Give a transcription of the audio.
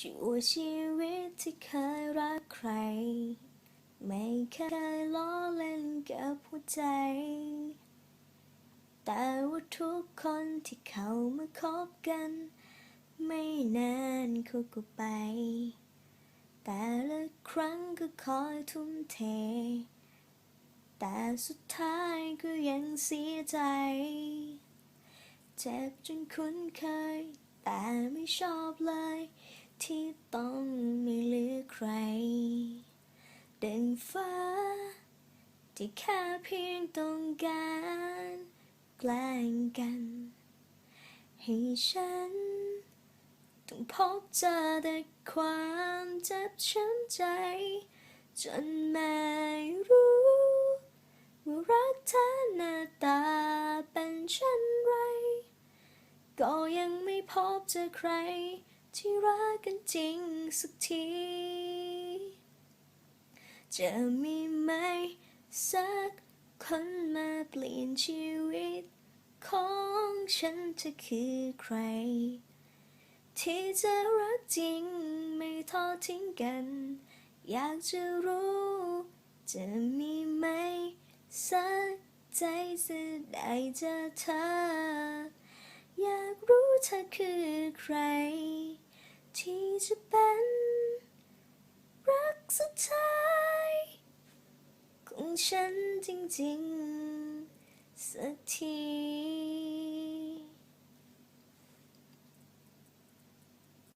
ชั่วชีวิตที่เคยรักใคร ไม่เคยล้อเล่นกับหัวใจ แต่ว่าทุกคนที่เข้ามาคบกัน ไม่นานเขาก็ไป แต่ละครั้งก็คอยทุ่มเท แต่สุดท้ายก็ยังเสียใจ เจ็บจนคุ้นเคย แต่ไม่ชอบเลย ที่ต้องไม่เหลือใคร ดังฟ้า ที่แค่เพียงต้องการแกล้งกัน ให้ฉัน ต้องพบเจอแต่ความเจ็บช้ำใจ จนไม่รู้ว่ารักเธอหน้าตาเป็นเช่นไร ก็ยังไม่พบเจอใคร ที่รักกันจริงสักที จะมีไหมสักคนมาเปลี่ยนชีวิต ของฉันจะคือใคร ที่จะรักจริงไม่ทอดทิ้งกัน อยากจะรู้ จะมีไหมสักใจจะได้เจอเธออยากรู้เธอคือใคร ที่จะเป็น รักสุดท้ายของฉันจริงๆ สักที